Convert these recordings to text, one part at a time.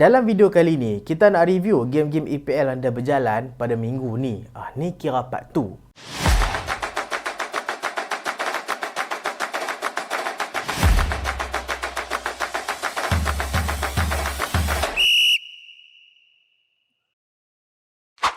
Dalam video kali ni, kita nak review game-game EPL anda berjalan pada minggu ni. Ah, ni kira part 2.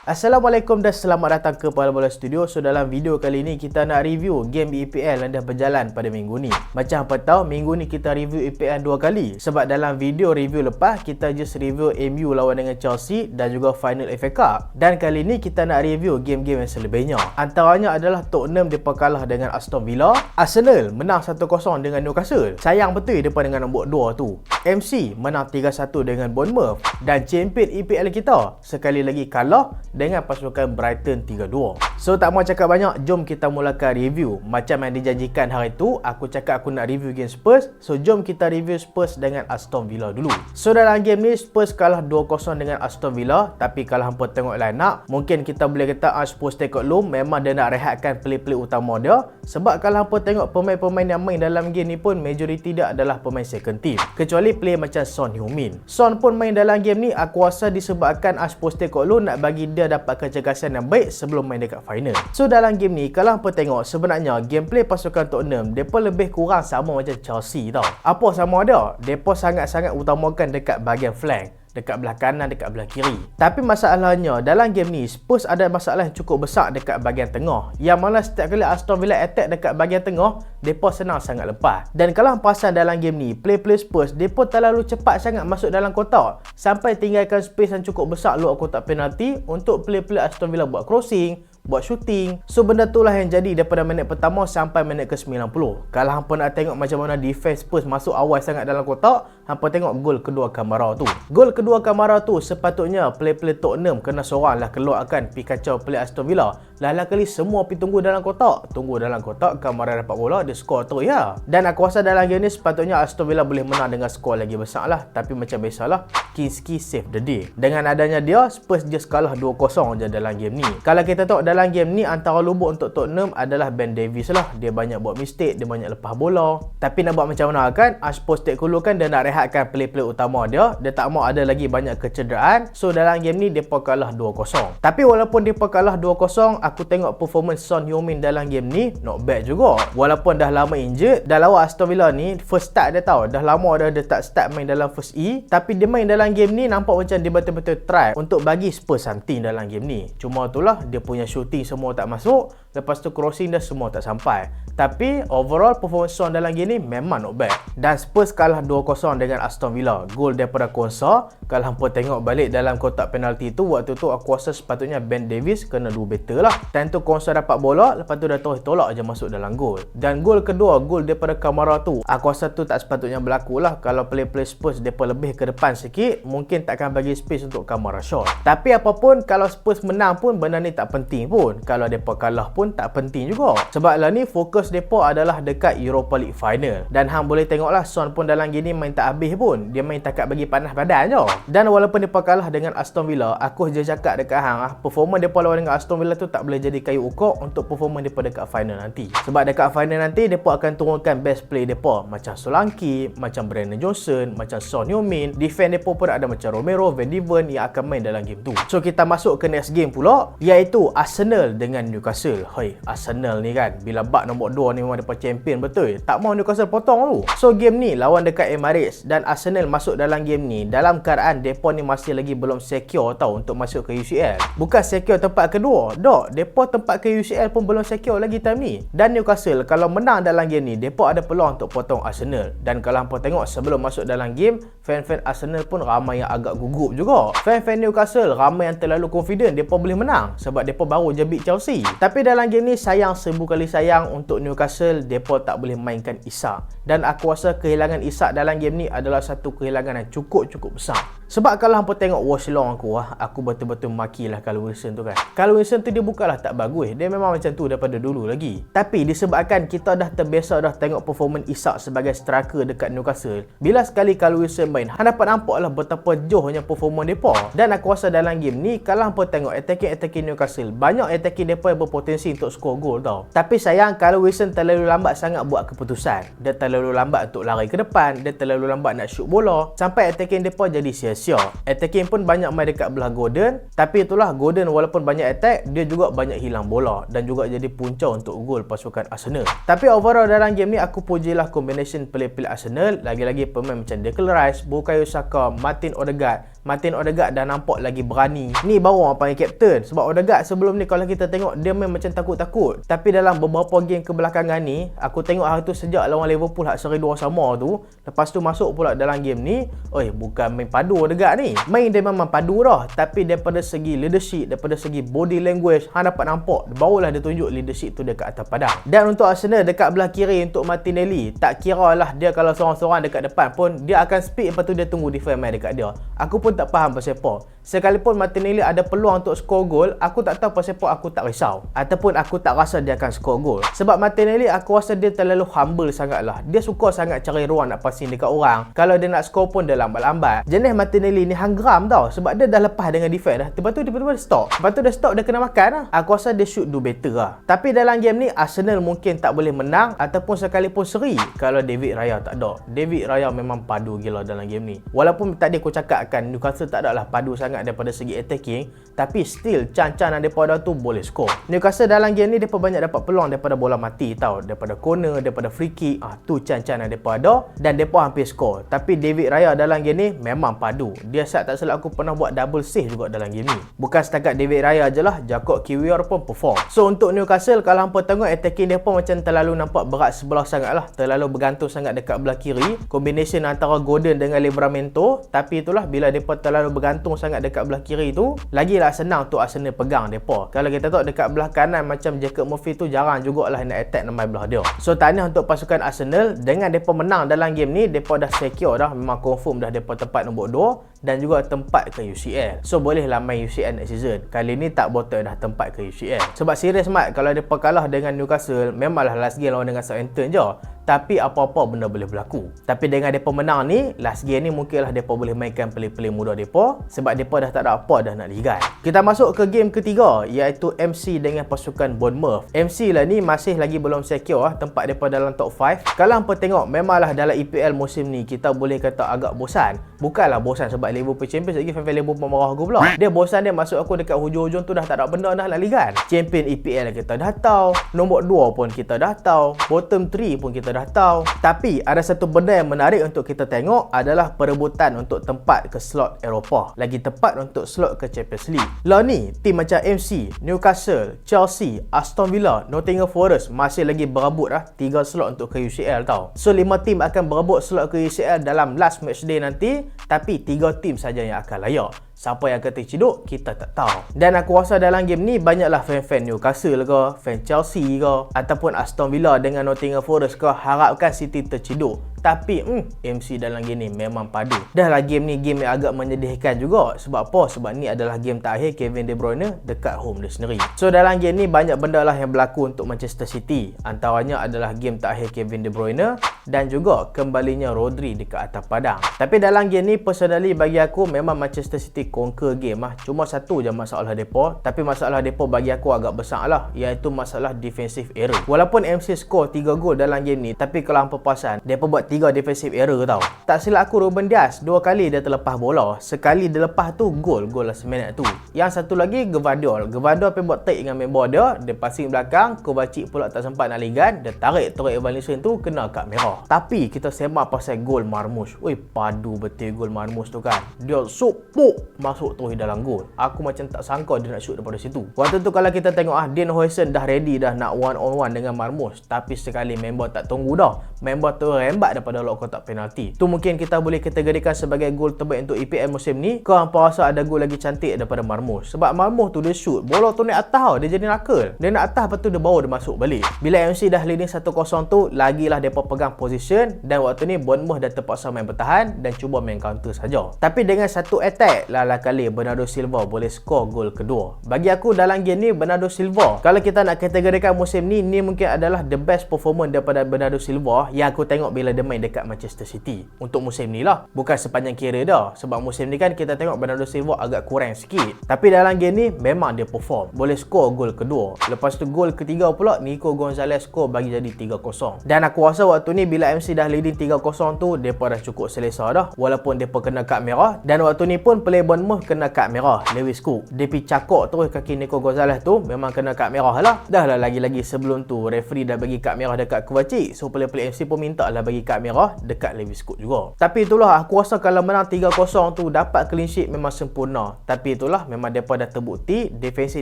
Assalamualaikum dan selamat datang ke Pala Bola Studio. So dalam video kali ni kita nak review game EPL yang dah berjalan pada minggu ni. Macam apa tahu minggu ni kita review EPL dua kali. Sebab dalam video review lepas kita just review MU lawan dengan Chelsea dan juga final FA Cup. Dan kali ni kita nak review game-game yang selebihnya. Antaranya adalah Tottenham depa kalah dengan Aston Villa, Arsenal menang 1-0 dengan Newcastle. Sayang betul depa dengan nombor 2 tu. MC menang 3-1 dengan Bournemouth dan champion EPL kita sekali lagi kalah dengan pasukan Brighton 3-2. So tak mau cakap banyak, jom kita mulakan review. Macam yang dijanjikan hari tu, aku cakap aku nak review game Spurs. So jom kita review Spurs dengan Aston Villa dulu. So dalam game ni Spurs kalah 2-0 dengan Aston Villa, tapi kalau hampa tengok line up, mungkin kita boleh kata ah, Spurs take low memang dia nak rehatkan play-play utama dia. Sebab kalau hampa tengok pemain-pemain yang main dalam game ni pun majoriti dia adalah pemain second team. Kecuali play macam Son Heung-min. Son pun main dalam game ni aku rasa disebabkan Spurs take low nak bagi dia dia dapat kecergasan yang baik sebelum main dekat final. So dalam game ni kalau apa tengok sebenarnya gameplay pasukan Tottenham depa lebih kurang sama macam Chelsea tau. Apa sama dia? Depa sangat-sangat utamakan dekat bahagian flank dekat belah kanan, dekat belah kiri. Tapi masalahnya, dalam game ni, Spurs ada masalah yang cukup besar dekat bahagian tengah. Yang mana setiap kali Aston Villa attack dekat bahagian tengah, mereka senang sangat lepas. Dan kalau perasan dalam game ni, play-play Spurs, mereka terlalu cepat sangat masuk dalam kotak. Sampai tinggalkan space yang cukup besar luar kotak penalti untuk play-play Aston Villa buat crossing, buat shooting. So benda tu lah yang jadi daripada minit pertama sampai minit ke-90. Kalau hampa nak tengok macam mana defense Spurs masuk awal sangat dalam kotak, hampa tengok gol kedua Kamara tu. Gol kedua Kamara tu sepatutnya play-play Tottenham kena seorang lah keluarkan pi kacau play Aston Villa. Lala kali semua pi tunggu dalam kotak. Tunggu dalam kotak, Kamara dapat bola, dia skor tu ya. Dan aku rasa dalam game ni sepatutnya Aston Villa boleh menang dengan skor lagi besar lah. Tapi macam biasalah, Kinski save the day. Dengan adanya dia, Spurs just kalah 2-0 je dalam game ni. Kalau kita tengok dalam game ni antara lubuk untuk Tottenham adalah Ben Davis lah. Dia banyak buat mistake, dia banyak lepas bola. Tapi nak buat macam mana kan? Aspos take kulu kan dia nak rehatkan play-play utama dia. Dia tak mau ada lagi banyak kecederaan. So dalam game ni dia kalah 2-0. Tapi walaupun dia kalah 2-0, aku tengok performance Son Heung-min dalam game ni not bad juga. Walaupun dah lama injured, dah lawan Aston Villa ni first start dia tahu. Dah lama dah dia tak start main dalam first E. Tapi dia main dalam game ni nampak macam dia betul-betul try untuk bagi Spurs something dalam game ni. Cuma itulah dia punya shoot shooting semua tak masuk lepas tu crossing dah semua tak sampai. Tapi overall performance Son dalam game ni memang not bad. Dan Spurs kalah 2-0 dengan Aston Villa. Gol daripada Konsa kalau hampa tengok balik dalam kotak penalti tu waktu tu aku rasa sepatutnya Ben Davis kena do better lah. Time tu Konsa dapat bola lepas tu dah terus tolak je masuk dalam gol dan gol kedua gol daripada Kamara tu aku rasa tu tak sepatutnya berlaku lah. Kalau play-play Spurs mereka lebih ke depan sikit mungkin takkan bagi space untuk Kamara shot tapi apapun kalau Spurs menang pun benda ni tak penting pun kalau depa kalah pun tak penting juga. Sebab lah ni fokus depa adalah dekat Europa League final. Dan hang boleh tengoklah Son pun dalam gini main tak habis pun. Dia main takat bagi panas badan je. Dan walaupun depa kalah dengan Aston Villa aku je cakap dekat hang ah performa depa lawan dengan Aston Villa tu tak boleh jadi kayu ukur untuk performa depa dekat final nanti. Sebab dekat final nanti depa akan turunkan best play depa. Macam Solanke macam Brandon Johnson macam Son Heung-min. Defend depa pun ada macam Romero Van Diven yang akan main dalam game tu. So kita masuk ke next game pula iaitu Arsenal Arsenal dengan Newcastle. Hoi, Arsenal ni kan bila bak nombor 2 ni memang dapat champion betul. Tak mau Newcastle potong tu. So game ni lawan dekat Emirates dan Arsenal masuk dalam game ni dalam keadaan depa ni masih lagi belum secure tau untuk masuk ke UCL. Bukan secure tempat kedua. Dok, depa tempat ke UCL pun belum secure lagi time ni. Dan Newcastle kalau menang dalam game ni depa ada peluang untuk potong Arsenal. Dan kalau hangpa tengok sebelum masuk dalam game, fan-fan Arsenal pun ramai yang agak gugup juga. Fan-fan Newcastle ramai yang terlalu confident depa boleh menang sebab depa baru je beat Chelsea. Tapi dalam game ni sayang seribu kali sayang untuk Newcastle depa tak boleh mainkan Isak. Dan aku rasa kehilangan Isak dalam game ni adalah satu kehilangan yang cukup-cukup besar. Sebab kalau hampa tengok watch long aku ah, aku betul-betul makilah kalau Wilson tu kan. Kalau Wilson tu dia bukanlah tak bagus. Dia memang macam tu daripada dulu lagi. Tapi disebabkan kita dah terbiasa dah tengok performance Isak sebagai striker dekat Newcastle. Bila sekali kalau Wilson main, hang dapat nampaklah betapa johnya performance depa. Dan aku rasa dalam game ni kalau hampa tengok attacking attacking Newcastle, banyak attacking depa yang berpotensi untuk skor gol tau. Tapi sayang kalau Wilson terlalu lambat sangat buat keputusan. Dia terlalu lambat untuk lari ke depan, dia terlalu lambat nak shoot bola sampai attacking depa jadi sia-sia. Attacking pun banyak main dekat belah Gordon, tapi itulah Gordon walaupun banyak attack, dia juga banyak hilang bola dan juga jadi punca untuk gol pasukan Arsenal. Tapi overall dalam game ni aku pujilah combination play-play Arsenal, lagi-lagi pemain macam Declan Rice, Bukayo Saka, Martin Odegaard Martin Odegaard dah nampak lagi berani. Ni baru orang panggil captain. Sebab Odegaard sebelum ni kalau kita tengok dia main macam takut-takut. Tapi dalam beberapa game kebelakangan ni, aku tengok hari tu sejak lawan Liverpool hak seri dua sama tu, lepas tu masuk pula dalam game ni, oi bukan main padu Odegaard ni. Main dia memang padu dah, tapi daripada segi leadership, daripada segi body language, hang dapat nampak barulah dia tunjuk leadership tu dekat atas padang. Dan untuk Arsenal dekat belah kiri untuk Martinelli, tak kira lah dia kalau seorang-seorang dekat depan pun dia akan speed lepas tu dia tunggu defend main dekat dia. Aku pun pun tak faham pasal apa. Sekalipun Martinelli ada peluang untuk skor gol, aku tak tahu pasal apa aku tak risau. Ataupun aku tak rasa dia akan skor gol. Sebab Martinelli aku rasa dia terlalu humble sangatlah. Dia suka sangat cari ruang nak passing dekat orang. Kalau dia nak skor pun dia lambat-lambat. Jenis Martinelli ni hang geram tau. Sebab dia dah lepas dengan defense dah. Lepas tu dia tiba-tiba stop. Lepas tu dia stop dia kena makan lah. Aku rasa dia should do better lah. Tapi dalam game ni Arsenal mungkin tak boleh menang ataupun sekalipun seri kalau David Raya tak ada. David Raya memang padu gila dalam game ni. Walaupun tadi aku cakap akan Newcastle tak adalah padu sangat daripada segi attacking tapi still mereka ada tu boleh score. Newcastle dalam game ni mereka banyak dapat peluang daripada bola mati tau. Daripada corner, daripada free kick ah, tu mereka ada dan mereka hampir score. Tapi David Raya dalam game ni memang padu. Dia saat tak salah aku pernah buat double save juga dalam game ni. Bukan setakat David Raya je lah Jacob Kiwior pun perform. So untuk Newcastle kalau hampa tengok attacking pun macam terlalu nampak berat sebelah sangat lah. Terlalu bergantung sangat dekat belah kiri. Combination antara Gordon dengan Livramento. Tapi itulah bila mereka terlalu bergantung sangat dekat belah kiri tu lagilah senang untuk Arsenal pegang depa. Kalau kita tengok dekat belah kanan macam Jacob Murphy tu jarang jugalah nak attack nama belah dia. So tanya untuk pasukan Arsenal dengan depa menang dalam game ni depa dah secure dah memang confirm dah depa tempat nombor 2 dan juga tempat ke UCL so bolehlah main UCL next season kali ni tak botol dah tempat ke UCL sebab serius mat kalau depa kalah dengan Newcastle memanglah last game lawan dengan Southampton je tapi apa-apa benda boleh berlaku. Tapi dengan depa menang ni, last game ni mungkinlah depa boleh mainkan play-play muda depa sebab depa dah tak ada apa dah nak ligat. Kita masuk ke game ketiga iaitu MC dengan pasukan Bournemouth. MC lah ni masih lagi belum secure lah tempat depa dalam top 5. Kalau hangpa tengok memanglah dalam EPL musim ni kita boleh kata agak bosan. Bukanlah bosan sebab Liverpool Champions lagi fan-fan Liverpool marah aku pula. Dia bosan dia masuk aku dekat hujung-hujung tu dah tak ada benda dah nak ligat. Champion EPL kita dah tahu, nombor 2 pun kita dah tahu, bottom 3 pun kita dah tahu. Tapi ada satu benda yang menarik untuk kita tengok adalah perebutan untuk tempat ke slot Eropah. Lagi tepat untuk slot ke Champions League. Lah ni, tim macam MC, Newcastle, Chelsea, Aston Villa, Nottingham Forest masih lagi berebut lah 3 slot untuk ke UCL tau. So 5 tim akan berebut slot ke UCL dalam last match day nanti, tapi 3 tim saja yang akan layak. Siapa yang akan terciduk, kita tak tahu. Dan aku rasa dalam game ni, banyaklah fan-fan Newcastle ke, fan Chelsea ke, ataupun Aston Villa dengan Nottingham Forest ke, harapkan City terciduk. Tapi hmm, MC dalam game ni memang padu. Dah lah game ni game yang agak menyedihkan juga. Sebab apa? Sebab ni adalah game terakhir Kevin De Bruyne dekat home dia sendiri. So dalam game ni banyak benda lah yang berlaku untuk Manchester City. Antaranya adalah game terakhir Kevin De Bruyne dan juga kembalinya Rodri dekat atas padang. Tapi dalam game ni personally bagi aku memang Manchester City conquer game lah. Cuma satu je masalah depa. Tapi masalah depa bagi aku agak besar lah. Iaitu masalah defensive error. Walaupun MC score 3 gol dalam game ni. Tapi kalau hampa perasan, depa buat tiga defensive error tau. Tak silap aku Ruben Dias dua kali dia terlepas bola. Sekali dia lepas tu gol, gol last minute tu. Yang satu lagi Gevadol. Gevadol pergi buat take dengan member dia, dia passing belakang, Kovacic pula tak sempat nak ligan, dia tarik Troy Evaluation tu kena kad merah. Tapi kita sembang pasal gol Marmus. Oi padu betul gol Marmus tu kan. Dia supuk masuk terus dalam gol. Aku macam tak sangka dia nak shoot daripada situ. Waktu tu kalau kita tengok ah Dean Hoyson dah ready dah nak one on one dengan Marmus, tapi sekali member tak tunggu dah. Member tu rembat daripada lock kotak penalti. Tu mungkin kita boleh kategorikan sebagai gol terbaik untuk EPL musim ni. Kau hampa rasa ada gol lagi cantik daripada Marmus. Sebab Marmus tu dia shoot, bola tu naik atas tau. Dia jadi nakal. Dia nak atas lepas tu dia bawa dia masuk balik. Bila MC dah leading 1-0 tu, lagilah depa pegang position dan waktu ni Bournemouth dah terpaksa main bertahan dan cuba main counter saja. Tapi dengan satu attack, kali Bernardo Silva boleh skor gol kedua. Bagi aku dalam game ni Bernardo Silva, kalau kita nak kategorikan musim ni, ni mungkin adalah the best performance daripada Bernardo Silva yang aku tengok bila dia main dekat Manchester City untuk musim ni lah. Bukan sepanjang kira dah. Sebab musim ni kan kita tengok Bernardo Silva agak kurang sikit. Tapi dalam game ni memang dia perform. Boleh skor gol kedua. Lepas tu gol ketiga pula Nico Gonzalez skor bagi jadi 3-0 dan aku rasa waktu ni bila MC dah leading 3-0 tu dia dah cukup selesa dah. Walaupun dia kena kad merah. Dan waktu ni pun player Bournemouth kena kad merah Lewis Cook. Dia pergi cakok terus kaki Nico Gonzalez tu memang kena kad merah lah. Dah lah lagi-lagi sebelum tu referee dah bagi kad merah dekat Kovacic so player-player MC pun minta lah bagi kad merah dekat Lewis Cook juga. Tapi itulah aku rasa kalau menang 3-0 tu dapat clean sheet memang sempurna. Tapi itulah memang mereka dah terbukti defensi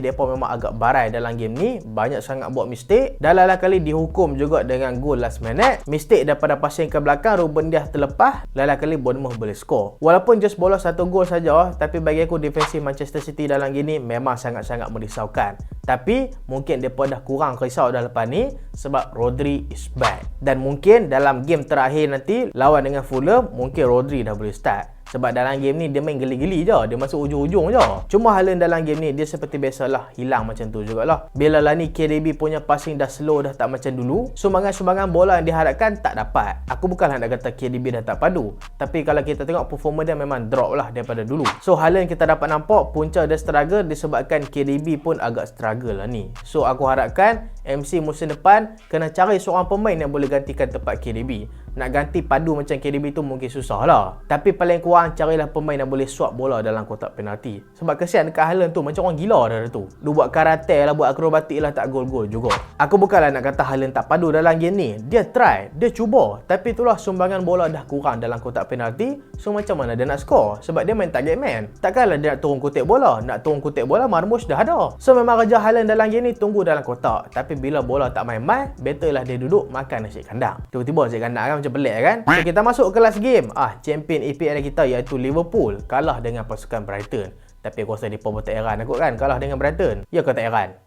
mereka memang agak barai dalam game ni. Banyak sangat buat mistake. Dan lain kali dihukum juga dengan gol last minute. Mistake daripada passing ke belakang Ruben Dias terlepas. Lain kali Bournemouth boleh skor walaupun just bola satu gol saja tapi bagi aku defensi Manchester City dalam game ni memang sangat-sangat merisaukan. Tapi mungkin mereka dah kurang risau dah lepas ni sebab Rodri is back. Dan mungkin dalam game terakhir nanti lawan dengan Fulham mungkin Rodri dah boleh start sebab dalam game ni dia main geli-geli je. Dia masuk ujung-ujung je. Cuma Haaland dalam game ni dia seperti biasalah hilang macam tu jugalah. Bila lah ni KDB punya passing dah slow dah tak macam dulu. Sumbangan-sumbangan bola yang diharapkan tak dapat. Aku bukanlah nak kata KDB dah tak padu. Tapi kalau kita tengok performa dia memang drop lah daripada dulu. So Haaland kita dapat nampak punca dia struggle disebabkan KDB pun agak struggle lah ni. So aku harapkan MC musim depan kena cari seorang pemain yang boleh gantikan tempat KDB nak ganti padu macam KDB tu mungkin susah lah. Tapi paling kurang carilah pemain yang boleh swap bola dalam kotak penalti. Sebab kesian dekat Haaland tu macam orang gila dah tu. Dia buat karate lah, buat akrobatik lah tak gol-gol juga. Aku bukanlah nak kata Haaland tak padu dalam game ni. Dia try, dia cuba. Tapi itulah sumbangan bola dah kurang dalam kotak penalti. So macam mana dia nak score? Sebab dia main target man. Takkanlah dia nak turun kutik bola. Nak turun kutik bola Marmush dah ada. So memang Raja Haaland dalam game ni tunggu dalam kotak. Tapi bila bola tak main-main, better lah dia duduk makan nasi kandang. Tiba-tiba nasi kandang kan macam pelik kan? So, kita masuk ke last game. Ah champion EPL kita iaitu Liverpool. Kalah dengan pasukan Brighton. Tapi aku rasa mereka pun tak heran aku kan? Kalah dengan Brighton. Ya kau tak heran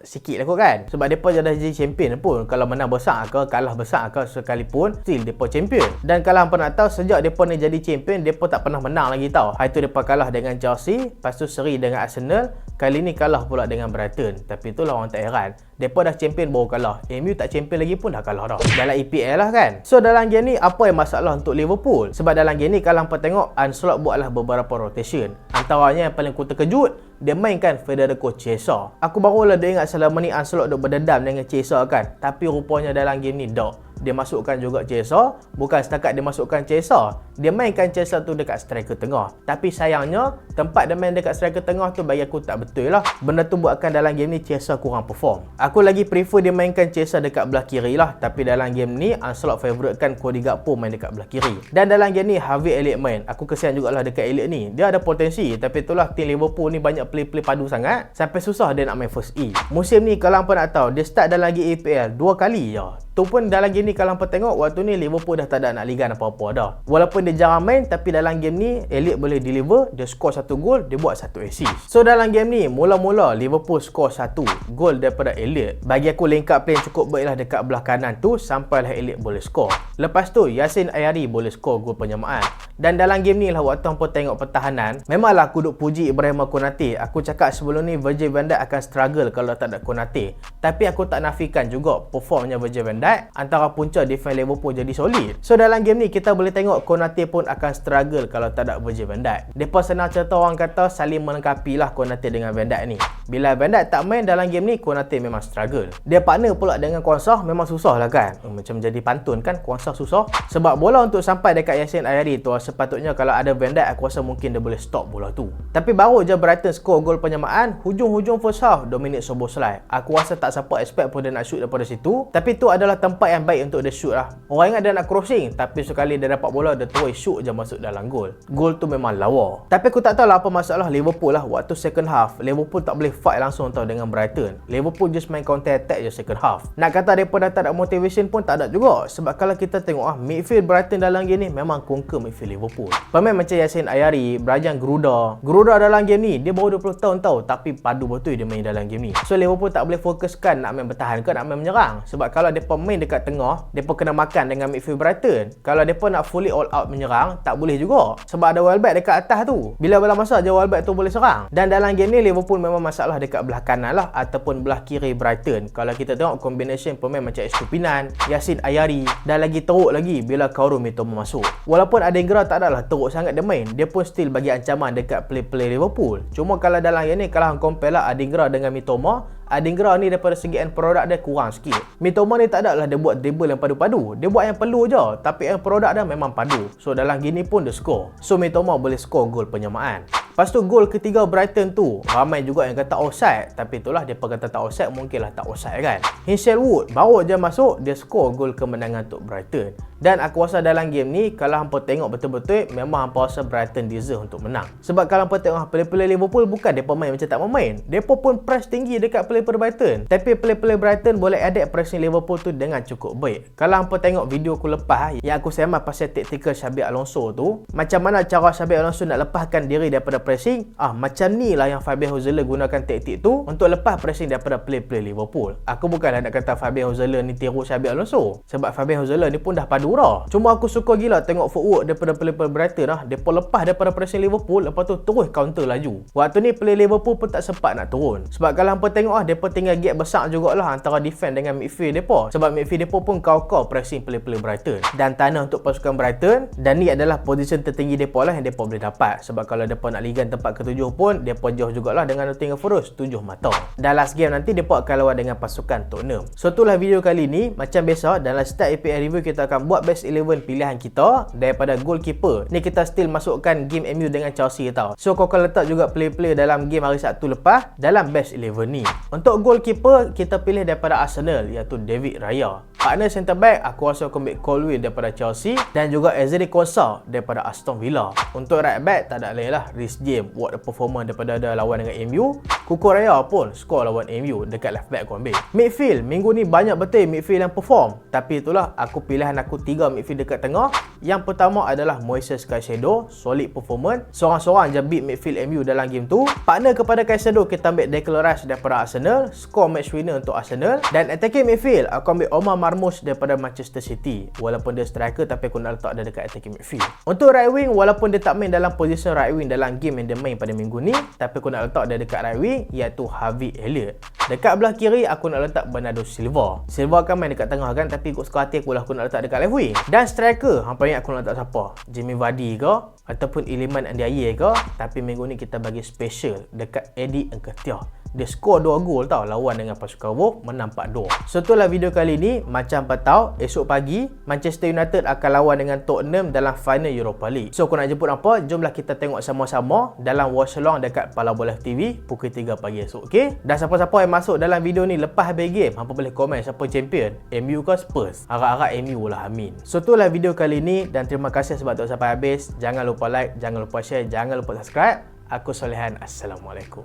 sikit lah kot kan sebab mereka dah jadi champion pun kalau menang besar ke kalah besar ke sekalipun still mereka champion dan kalau hampa nak tahu sejak mereka ni jadi champion mereka tak pernah menang lagi tau hari tu mereka kalah dengan Chelsea lepas tu seri dengan Arsenal kali ni kalah pula dengan Brighton tapi itulah orang tak heran Depa dah champion baru kalah. MU tak champion lagi pun dah kalah dah. Dalam EPL lah kan. So dalam game ni apa yang masalah untuk Liverpool? Sebab dalam game ni kalau hampa tengok Ancelotti buatlah beberapa rotation. Antaranya yang paling ku terkejut dia mainkan Federico Chiesa. Aku barulah dia ingat selama ni Ancelotti duk berdendam dengan Chiesa kan. Tapi rupanya dalam game ni dok dia masukkan juga Chiesa bukan setakat dia masukkan Chiesa dia mainkan Chiesa tu dekat striker tengah. Tapi sayangnya tempat dia main dekat striker tengah tu bagi aku tak betul lah. Benda tu buatkan dalam game ni Chiesa kurang perform. Aku lagi prefer dia mainkan Chiesa dekat belah kiri lah. Tapi dalam game ni Ancelot favourite kan Cody Gakpo main dekat belah kiri. Dan dalam game ni Harvey Elliott main. Aku kesian jugalah dekat Elliott ni. Dia ada potensi tapi itulah tim Liverpool ni banyak play-play padu sangat. Sampai susah dia nak main first E. Musim ni kalau hampa nak tahu dia start dalam lagi EPL dua kali je Tu pun dalam game ni kalau hampa tengok waktu ni Liverpool dah tak ada nak ligan apa-apa dah. Walaupun dia jarang main tapi dalam game ni Elliot boleh deliver, dia score satu gol, dia buat satu assist. So dalam game ni mula-mula Liverpool score satu gol daripada Elliot. Bagi aku up play cukup baiklah dekat belah kanan tu sampailah Elliot boleh score. Lepas tu Yasin Ayari boleh score gol penyamaan. Dan dalam game ni lah waktu hampa tengok pertahanan, memanglah aku duk puji Ibrahim Konate. Aku cakap sebelum ni Virgil van Dijk akan struggle kalau tak ada Konate. Tapi aku tak nafikan juga performnya Virgil van Dijk antara punca defense Liverpool jadi solid. So dalam game ni kita boleh tengok Konate pun akan struggle kalau tak ada Virgil van Dijk. Depa senang cerita orang kata saling melengkapi lah Konate dengan van Dijk ni. Bila van Dijk tak main dalam game ni Konate memang struggle. Dia partner pula dengan Kuansah memang susah lah kan. Macam jadi pantun kan Kuansah susah. Sebab bola untuk sampai dekat Yasin Ayari tu sepatutnya kalau ada van Dijk aku rasa mungkin dia boleh stop bola tu. Tapi baru je Brighton score gol penyamaan hujung-hujung first half Dominic Soboslai. Aku rasa tak siapa expect pun dia nak shoot daripada situ. Tapi tu adalah adalah tempat yang baik untuk dia shoot lah. Orang ingat dia nak crossing, tapi sekali dia dapat bola, dia terus shoot je masuk dalam gol. Gol tu memang lawa. Tapi aku tak tahu lah apa masalah Liverpool lah. Waktu second half, Liverpool tak boleh fight langsung tau dengan Brighton. Liverpool just main counter attack je second half. Nak kata mereka dah tak ada motivation pun tak ada juga. Sebab kalau kita tengok ah midfield Brighton dalam game ni memang conquer midfield Liverpool. Pemain macam Yasin Ayari, Brajan Gruda. Gruda dalam game ni, dia baru 20 tahun tau. Tapi padu betul dia main dalam game ni. So Liverpool tak boleh fokuskan nak main bertahan ke nak main menyerang. Sebab kalau mereka main dekat tengah, mereka kena makan dengan midfield Brighton. Kalau mereka nak fully all out menyerang, tak boleh juga. Sebab ada Welbeck dekat atas tu. Bila bola masa je Welbeck tu boleh serang. Dan dalam game ni Liverpool memang masalah dekat belah kanan lah ataupun belah kiri Brighton. Kalau kita tengok combination pemain macam Estupinan, Yasin Ayari dan lagi teruk lagi bila Kaoru Mitoma masuk. Walaupun Adingra tak adalah teruk sangat dia main, dia pun still bagi ancaman dekat play-play Liverpool. Cuma kalau dalam yang ni kalau hang compare lah Adingra dengan Mitoma, Adingra ni daripada segi end product dia kurang sikit. Mitoma ni tak ada lah dia buat dribble yang padu-padu. Dia buat yang perlu je. Tapi end product dia memang padu. So dalam gini pun dia score. So Mitoma boleh score gol penyamaan. Lepas tu gol ketiga Brighton tu Ramai juga yang kata offside Tapi itulah dia kata tak offside Mungkinlah tak offside kan Hinsel Wood baru je masuk Dia score gol kemenangan untuk Brighton Dan aku rasa dalam game ni Kalau hampa tengok betul-betul Memang hampa rasa Brighton deserve untuk menang Sebab kalau hampa tengok Player-player Liverpool Bukan dia pemain macam tak memain Dia pun press tinggi dekat player-player Brighton Tapi player-player Brighton Boleh adapt pressing Liverpool tu Dengan cukup baik. Kalau hampa tengok video aku lepas Yang aku sembah pasal tactical Xabi Alonso tu Macam mana cara Xabi Alonso nak lepaskan diri daripada pressing? Ah macam ni lah yang Fabian Hozela gunakan taktik tu untuk lepas pressing daripada play-play Liverpool. Aku bukanlah nak kata Fabian Hozela ni tiru Xabi Alonso sebab Fabian Hozela ni pun dah padu dah. Cuma aku suka gila tengok footwork daripada play-play Brighton lah pun lepas daripada pressing Liverpool lepas tu terus counter laju. Waktu ni play Liverpool pun tak sempat nak turun. Sebab kalau hampa tengok ah pun tinggal gap besar jugalah antara defend dengan midfield depa sebab midfield depa pun kau-kau pressing play-play Brighton. Dan tanah untuk pasukan Brighton dan ni adalah posisi tertinggi depa lah yang depa boleh dapat. Sebab kalau depa nak ligan tempat ketujuh pun pun jauh jugalah dengan Nottingham Forest tujuh mata dan last game nanti pun akan lawan dengan pasukan Tottenham. So itulah video kali ni. Macam biasa dalam start APL review kita akan buat best 11 pilihan kita daripada goalkeeper. Ni kita still masukkan game MU dengan Chelsea tau. So kau akan letak juga play-play dalam game hari Sabtu lepas dalam best 11 ni. untuk goalkeeper kita pilih daripada Arsenal iaitu David Raya partner centre back aku rasa aku ambil Colwill daripada Chelsea dan juga Ezri Konsa daripada Aston Villa. Untuk right back tak ada lain lah. Rhys James buat performance daripada ada lawan dengan MU Kuku Raya pun skor lawan MU dekat left back aku ambil. Midfield minggu ni banyak betul midfield yang perform. Tapi itulah aku pilihan aku tiga midfield dekat tengah. Yang pertama adalah Moises Caicedo solid performance. Seorang-seorang je beat midfield MU dalam game tu. Partner kepada Caicedo kita ambil Declan Rice daripada Arsenal. Skor match winner untuk Arsenal. Dan attacking midfield aku ambil Omar Marmoush daripada Manchester City. Walaupun dia striker tapi aku nak letak dia dekat attacking midfield. Untuk right wing walaupun dia tak main dalam position right wing dalam game yang dia main pada minggu ni tapi aku nak letak dia dekat right wing iaitu Harvey Elliott. Dekat belah kiri aku nak letak Bernardo Silva. Silva kan main dekat tengah kan tapi ikut suka hati aku lah aku nak letak dekat left wing. Dan striker hampa ingat aku nak letak siapa? Jimmy Vardy ke? Ataupun Iliman Ndiaye ke? Tapi minggu ni kita bagi special dekat Eddie Nketiah dia skor 2 gol tau lawan dengan pasukan Wolf menang 4-2 so itulah video kali ni macam patau esok pagi Manchester United akan lawan dengan Tottenham dalam final Europa League. So aku nak jemput apa? Jomlah kita tengok sama-sama dalam watch along dekat Pala Bola TV pukul 3 pagi esok ok dan siapa-siapa yang masuk dalam video ni lepas habis game hampa boleh komen siapa champion? MU ke Spurs? Harap-harap MU lah amin. So itulah video kali ni dan terima kasih sebab tu sampai habis jangan lupa like jangan lupa share jangan lupa subscribe. Aku Solehan Assalamualaikum